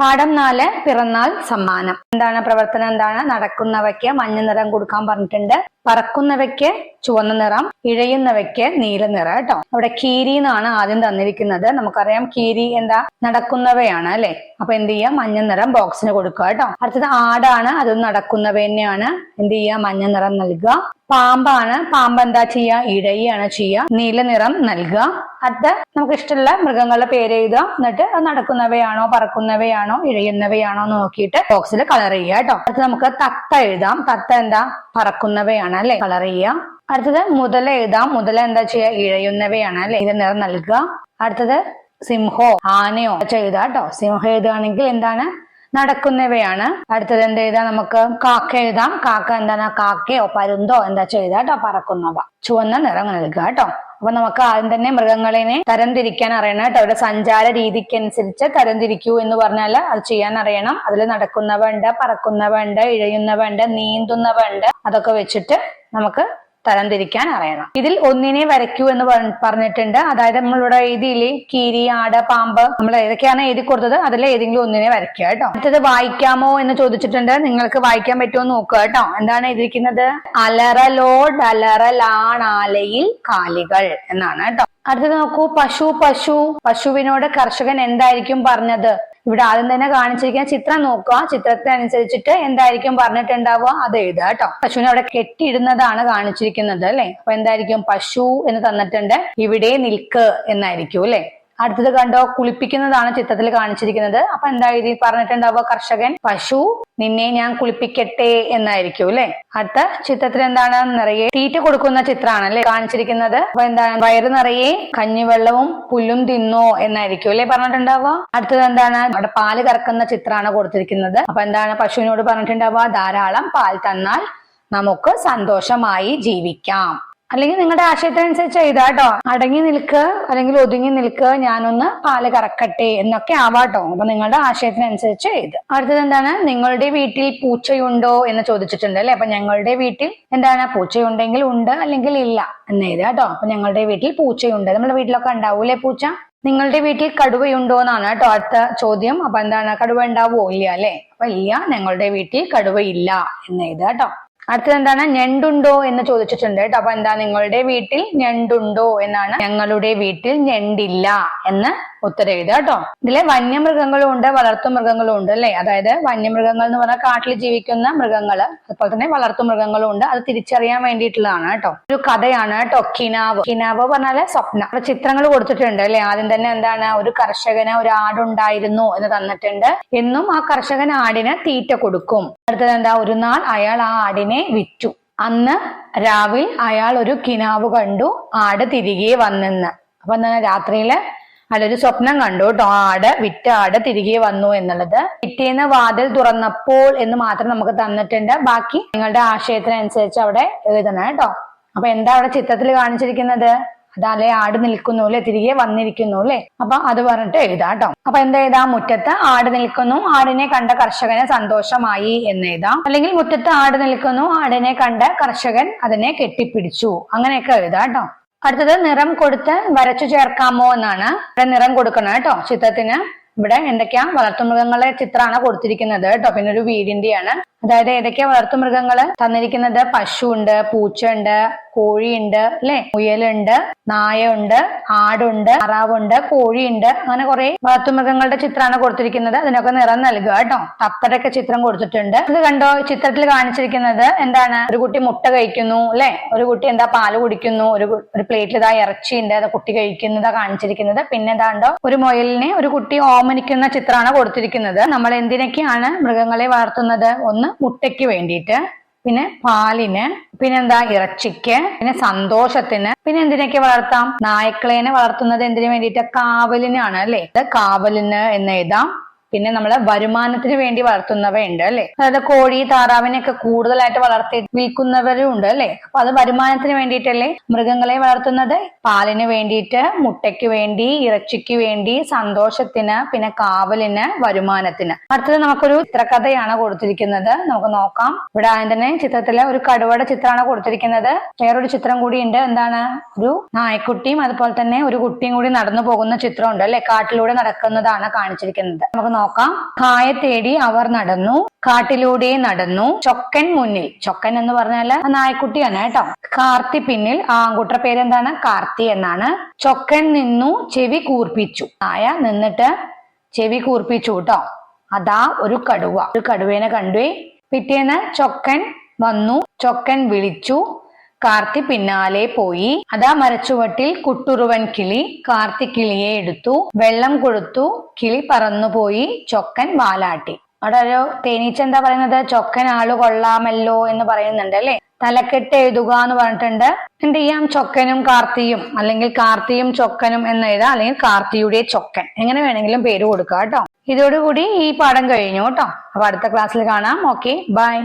പാഠം നാല് പിറന്നാൾ സമ്മാനം. എന്താണ് പ്രവർത്തനം? എന്താണ് നടക്കുന്നവയ്ക്ക് മഞ്ഞ നിറം കൊടുക്കാൻ പറഞ്ഞിട്ടുണ്ട്. പറക്കുന്നവയ്ക്ക് ചുവന്ന നിറം ഇഴയുന്നവയ്ക്ക് നീല നിറം കേട്ടോ. അവിടെ കീരി എന്നാണ് ആദ്യം തന്നിരിക്കുന്നത്. നമുക്കറിയാം കീരി എന്താ? നടക്കുന്നവയാണ് അല്ലെ? അപ്പൊ എന്ത് ചെയ്യാം മഞ്ഞ നിറം ബോക്സിന് കൊടുക്കുക കേട്ടോ. അടുത്തത് ആടാണ് അത് നടക്കുന്നവ തന്നെയാണ്. എന്ത് ചെയ്യാം മഞ്ഞ നിറം നൽകുക. പാമ്പാണ്. പാമ്പ് എന്താ ചെയ്യുക ഇഴയാണ് ചെയ്യുക നീല നിറം നൽകുക അത് നമുക്ക് ഇഷ്ടമുള്ള മൃഗങ്ങളുടെ പേര് എഴുതുക എന്നിട്ട് അത് നടക്കുന്നവയാണോ പറക്കുന്നവയാണോ ഇഴയുന്നവയാണോ നോക്കിയിട്ട് ബോക്സിൽ കളർ ചെയ്യുക കേട്ടോ. അടുത്ത് നമുക്ക് തത്ത എഴുതാം. തത്ത എന്താ? പറക്കുന്നവയാണ് അല്ലെ? കളർ ചെയ്യുക. അടുത്തത് മുതല എഴുതാം. മുതല എന്താ ചെയ്യുക ഇഴയുന്നവയാണ് അല്ലെ? ഇത് നിറം നൽകുക അടുത്തത് സിംഹോ ആനയോ എഴുതാം സിംഹം എഴുതുകയാണെങ്കിൽ എന്താണ്? നടക്കുന്നവയാണ്. അടുത്തത് എന്ത് എഴുതാം? നമുക്ക് കാക്ക എഴുതാം. കാക്ക എന്താണ്? കാക്കയോ പരുന്തോ എന്താ ചെയ്താ കേട്ടോ പറക്കുന്നവ. ചുവന്ന നിറം നൽകുക കേട്ടോ അപ്പൊ നമുക്ക് ആദ്യം തന്നെ മൃഗങ്ങളിനെ തരംതിരിക്കാൻ അറിയണം കേട്ടോ അവരുടെ സഞ്ചാര രീതിക്കനുസരിച്ച് തരംതിരിക്കൂ എന്ന് പറഞ്ഞാൽ അത് ചെയ്യാൻ അറിയണം. അതിൽ നടക്കുന്നവ ഉണ്ട് പറക്കുന്നവ ഉണ്ട് ഇഴയുന്നവ ഉണ്ട് നീന്തുന്നവ ഉണ്ട്. അതൊക്കെ വെച്ചിട്ട് നമുക്ക് തരംതിരിക്കാൻ അറിയണം. ഇതിൽ ഒന്നിനെ വരയ്ക്കൂ എന്ന് പറഞ്ഞിട്ടുണ്ട്. അതായത് നമ്മളിവിടെ എഴുതിയില്ലേ? കീരി ആട് പാമ്പ്. നമ്മൾ ഏതൊക്കെയാണ് എഴുതി കൊടുത്തത്? അതിൽ ഏതെങ്കിലും ഒന്നിനെ വരയ്ക്കുക കേട്ടോ. അടുത്തത് വായിക്കാമോ എന്ന് ചോദിച്ചിട്ടുണ്ട്. നിങ്ങൾക്ക് വായിക്കാൻ പറ്റുമോ നോക്കുക കേട്ടോ. എന്താണ് എഴുതിയിരിക്കുന്നത്? അലറലോടലറലാണാലയിൽ കാലികൾ എന്നാണ് കേട്ടോ. അടുത്തത് നോക്കൂ. പശു പശു. പശുവിനോട് കർഷകൻ എന്തായിരിക്കും പറഞ്ഞത്? ഇവിടെ ആദ്യം തന്നെ കാണിച്ചിരിക്കുന്ന ചിത്രം നോക്കുക. ചിത്രത്തിനനുസരിച്ചിട്ട് എന്തായിരിക്കും പറഞ്ഞിട്ടുണ്ടാവുക അത് എഴുതുക കേട്ടോ. പശുവിനെ അവിടെ കെട്ടിയിടുന്നതാണ് കാണിച്ചിരിക്കുന്നത് അല്ലെ? അപ്പൊ എന്തായിരിക്കും? പശു എന്ന് തന്നിട്ടുണ്ട്. ഇവിടെ നിൽക്ക് എന്നായിരിക്കും അല്ലെ? അടുത്തത് കണ്ടോ കുളിപ്പിക്കുന്നതാണ് ചിത്രത്തിൽ കാണിച്ചിരിക്കുന്നത്. അപ്പൊ എന്താ എഴുതി പറഞ്ഞിട്ടുണ്ടാവുക കർഷകൻ? പശു നിന്നെ ഞാൻ കുളിപ്പിക്കട്ടെ എന്നായിരിക്കും അല്ലെ? അടുത്ത ചിത്രത്തിൽ എന്താണ് നിറയെ തീറ്റ കൊടുക്കുന്ന ചിത്രമാണ് അല്ലെ കാണിച്ചിരിക്കുന്നത്. അപ്പൊ എന്താണ് വയറ് നിറയെ കഞ്ഞിവെള്ളവും പുല്ലും തിന്നോ എന്നായിരിക്കും അല്ലെ പറഞ്ഞിട്ടുണ്ടാവുക. അടുത്തത് എന്താണ് അവിടെ പാൽ കറക്കുന്ന ചിത്രമാണ് കൊടുത്തിരിക്കുന്നത്. അപ്പൊ എന്താണ് പശുവിനോട് പറഞ്ഞിട്ടുണ്ടാവുക ധാരാളം പാൽ തന്നാൽ നമുക്ക് സന്തോഷമായി ജീവിക്കാം. അല്ലെങ്കിൽ നിങ്ങളുടെ ആശയത്തിനനുസരിച്ച് എഴുതാട്ടോ അടങ്ങി നിൽക്ക് അല്ലെങ്കിൽ ഒതുങ്ങി നിൽക്ക് ഞാനൊന്ന് പാൽ കറക്കട്ടെ എന്നൊക്കെ ആവാട്ടോ അപ്പൊ നിങ്ങളുടെ ആശയത്തിനനുസരിച്ച് എഴുതുക അടുത്തത് എന്താണ്? നിങ്ങളുടെ വീട്ടിൽ പൂച്ചയുണ്ടോ എന്ന് ചോദിച്ചിട്ടുണ്ട് അല്ലെ? അപ്പൊ ഞങ്ങളുടെ വീട്ടിൽ എന്താണ്? പൂച്ചയുണ്ടെങ്കിൽ ഉണ്ട് അല്ലെങ്കിൽ ഇല്ല എന്ന് എഴുതുക കേട്ടോ അപ്പൊ ഞങ്ങളുടെ വീട്ടിൽ പൂച്ചയുണ്ട്. നമ്മുടെ വീട്ടിലൊക്കെ ഉണ്ടാവൂലേ പൂച്ച? നിങ്ങളുടെ വീട്ടിൽ കടുവയുണ്ടോ എന്നാണ് കേട്ടോ അടുത്ത ചോദ്യം. അപ്പൊ എന്താണ്? കടുവ ഉണ്ടാവോ ഇല്ല അല്ലെ? അപ്പൊ ഇല്ല ഞങ്ങളുടെ വീട്ടിൽ കടുവയില്ല എന്ന് എഴുതുക കേട്ടോ അടുത്തത് എന്താണ് ഞണ്ടുണ്ടോ എന്ന് ചോദിച്ചിട്ടുണ്ട് കേട്ടോ. അപ്പൊ എന്താ നിങ്ങളുടെ വീട്ടിൽ ഞണ്ടുണ്ടോ എന്നാണ്. ഞങ്ങളുടെ വീട്ടിൽ ഞണ്ടില്ല എന്ന് ഉത്തരം എഴുതുക കേട്ടോ. ഇതിലെ വന്യമൃഗങ്ങളും ഉണ്ട് വളർത്തു മൃഗങ്ങളും ഉണ്ട് അല്ലെ? അതായത് വന്യമൃഗങ്ങൾ എന്ന് പറഞ്ഞാൽ കാട്ടിൽ ജീവിക്കുന്ന മൃഗങ്ങൾ അതുപോലെ തന്നെ വളർത്തു മൃഗങ്ങളും ഉണ്ട്. അത് തിരിച്ചറിയാൻ വേണ്ടിയിട്ടുള്ളതാണ് കേട്ടോ. ഒരു കഥയാണ് കേട്ടോ കിനാവ്. കിനാവ് പറഞ്ഞാൽ സ്വപ്ന. അവിടെ ചിത്രങ്ങൾ കൊടുത്തിട്ടുണ്ട് അല്ലെ? ആദ്യം തന്നെ എന്താണ്? ഒരു കർഷകന് ഒരു ആടുണ്ടായിരുന്നു എന്ന് തന്നിട്ടുണ്ട്. എന്നും ആ കർഷകൻ ആടിന് തീറ്റ കൊടുക്കും. അടുത്തത് എന്താ? ഒരു നാൾ അയാൾ ആ ആടിനെ വിറ്റു. അന്ന് രാവിൽ അയാൾ ഒരു കിനാവ് കണ്ടു ആട് തിരികെ വന്നെന്ന്. അപ്പൊ എന്താണ്? രാത്രിയിൽ അതൊരു സ്വപ്നം കണ്ടു കേട്ടോ. ആട് വിറ്റ ആട് തിരികെ വന്നു എന്നുള്ളത്. പിറ്റേന്ന് വാതിൽ തുറന്നപ്പോൾ എന്ന് മാത്രം നമുക്ക് തന്നിട്ടുണ്ട്. ബാക്കി നിങ്ങളുടെ ആശയത്തിനനുസരിച്ച് അവിടെ എഴുതണം കേട്ടോ. അപ്പൊ എന്താ അവിടെ ചിത്രത്തിൽ കാണിച്ചിരിക്കുന്നത്? അതല്ലേ ആട് നിൽക്കുന്നു അല്ലെ? തിരികെ വന്നിരിക്കുന്നു അല്ലെ? അപ്പൊ അത് പറഞ്ഞിട്ട് എഴുതാം കേട്ടോ. അപ്പൊ എന്താ എഴുതാ? മുറ്റത്ത് ആട് നിൽക്കുന്നു. ആടിനെ കണ്ട കർഷകന് സന്തോഷമായി എന്ന് എഴുതാം. അല്ലെങ്കിൽ മുറ്റത്ത് ആട് നിൽക്കുന്നു. ആടിനെ കണ്ട കർഷകൻ അതിനെ കെട്ടിപ്പിടിച്ചു. അങ്ങനെയൊക്കെ എഴുതാം കേട്ടോ. അടുത്തത് നിറം കൊടുത്ത് വരച്ചു ചേർക്കാമോ എന്നാണ്. ഇവിടെ നിറം കൊടുക്കണം കേട്ടോ ചിത്രത്തിന്. ഇവിടെ എന്തൊക്കെയാ വളർത്തുമൃഗങ്ങളെ ചിത്രമാണ് കൊടുത്തിരിക്കുന്നത് കേട്ടോ പിന്നെ ഒരു വീടിന്റെയാണ്. അതായത് ഏതൊക്കെയാ വളർത്തുമൃഗങ്ങൾ തന്നിരിക്കുന്നത്? പശു ഉണ്ട് പൂച്ച ഉണ്ട് കോഴിയുണ്ട് അല്ലെ? മുയലുണ്ട് നായുണ്ട് ആടുണ്ട് അറാവുണ്ട് കോഴിയുണ്ട്. അങ്ങനെ കുറെ വളർത്തുമൃഗങ്ങളുടെ ചിത്രമാണ് കൊടുത്തിരിക്കുന്നത്. അതിനൊക്കെ നിറം നൽകുക കേട്ടോ. തത്തടൊക്കെ ചിത്രം കൊടുത്തിട്ടുണ്ട്. ഇത് കണ്ടോ? ചിത്രത്തിൽ കാണിച്ചിരിക്കുന്നത് എന്താണ്? ഒരു കുട്ടി മുട്ട കഴിക്കുന്നു അല്ലെ? ഒരു കുട്ടി എന്താ പാൽ കുടിക്കുന്നു ഒരു ഒരു പ്ലേറ്റിൽ ഇതാ ഇറച്ചിയുണ്ട് അത് കുട്ടി കഴിക്കുന്നതാ കാണിച്ചിരിക്കുന്നത്. പിന്നെ എന്താണ്ടോ ഒരു മുയലിനെ ഒരു കുട്ടി ഓമനിക്കുന്ന ചിത്രമാണ് കൊടുത്തിരിക്കുന്നത്. നമ്മൾ എന്തിനൊക്കെയാണ് മൃഗങ്ങളെ വളർത്തുന്നത്? ഒന്ന് മുട്ടയ്ക്ക് വേണ്ടിയിട്ട്. പിന്നെ പാലിന് പിന്നെന്താ ഇറച്ചിക്ക് പിന്നെ സന്തോഷത്തിന് പിന്നെ എന്തിനൊക്കെ വളർത്താം? നായ്ക്കളേനെ വളർത്തുന്നത് എന്തിനു വേണ്ടിയിട്ട്? കാവലിനാണ് അല്ലെ? കാവലിന് എന്ന് എഴുതാം. പിന്നെ നമ്മൾ വരുമാനത്തിന് വേണ്ടി വളർത്തുന്നവയുണ്ട് അല്ലെ? അതായത് കോഴി താറാവിനെയൊക്കെ കൂടുതലായിട്ട് വളർത്തി വിൽക്കുന്നവരും ഉണ്ട് അല്ലെ? അപ്പൊ അത് വരുമാനത്തിന് വേണ്ടിയിട്ടല്ലേ മൃഗങ്ങളെ വളർത്തുന്നത്? പാലിന് വേണ്ടിയിട്ട് മുട്ടയ്ക്ക് വേണ്ടി ഇറച്ചിക്ക് വേണ്ടി സന്തോഷത്തിന് പിന്നെ കാവലിന് വരുമാനത്തിന്. അടുത്തത് നമുക്കൊരു ചിത്രകഥയാണ് കൊടുത്തിരിക്കുന്നത്. നമുക്ക് നോക്കാം. ഇവിടെ ആദ്യം തന്നെ ചിത്രത്തിലെ ഒരു കടുവയുടെ ചിത്രമാണ് കൊടുത്തിരിക്കുന്നത്. വേറൊരു ചിത്രം കൂടി ഉണ്ട് എന്താണ്? ഒരു നായ്ക്കുട്ടിയും അതുപോലെ തന്നെ ഒരു കുട്ടിയും കൂടി നടന്നു പോകുന്ന ചിത്രമുണ്ട് അല്ലെ? കാട്ടിലൂടെ നടക്കുന്നതാണ് കാണിച്ചിരിക്കുന്നത്. നമുക്ക് നോക്കാം. കായ തേടി അവർ നടന്നു. കാട്ടിലൂടെ നടന്നു. ചൊക്കൻ മുന്നിൽ. ചൊക്കൻ എന്ന് പറഞ്ഞാൽ നായക്കുട്ടിയാണ് കേട്ടോ. കാർത്തി പിന്നിൽ. ആൺകുട്ടിയുടെ പേരെന്താണ്? കാർത്തി എന്നാണ്. ചൊക്കൻ നിന്നു. ചെവി കൂർപ്പിച്ചു. നായ നിന്നിട്ട് ചെവി കൂർപ്പിച്ചു കേട്ടോ. അതാ ഒരു കടുവ. ഒരു കടുവേനെ കണ്ടുവേ പിറ്റേന്ന് ചൊക്കൻ വന്നു. ചൊക്കൻ വിളിച്ചു. കാർത്തി പിന്നാലെ പോയി. അതാ മരച്ചുവട്ടിൽ കുട്ടുറുവൻ കിളി കാർത്തി കിളിയെ എടുത്തു. വെള്ളം കൊടുത്തു കിളി പറന്നുപോയി ചൊക്കൻ വാലാട്ടി. അവിടെ ഒരു തേനീച്ച എന്താ പറയുന്നത്? ചൊക്കൻ ആൾ കൊള്ളാമല്ലോ എന്ന് പറയുന്നുണ്ട് അല്ലെ? തലക്കെട്ട് എഴുതുക എന്ന് പറഞ്ഞിട്ടുണ്ട്. എന്ത് ചെയ്യാം ചൊക്കനും കാർത്തിയും അല്ലെങ്കിൽ കാർത്തിയും ചൊക്കനും എന്ന് എഴുതാം. അല്ലെങ്കിൽ കാർത്തിയുടെ ചൊക്കൻ. എങ്ങനെ വേണമെങ്കിലും പേര് കൊടുക്കുക കേട്ടോ. ഇതോടുകൂടി ഈ പാഠം കഴിഞ്ഞു കേട്ടോ. അപ്പൊ അടുത്ത ക്ലാസ്സിൽ കാണാം. Okay bye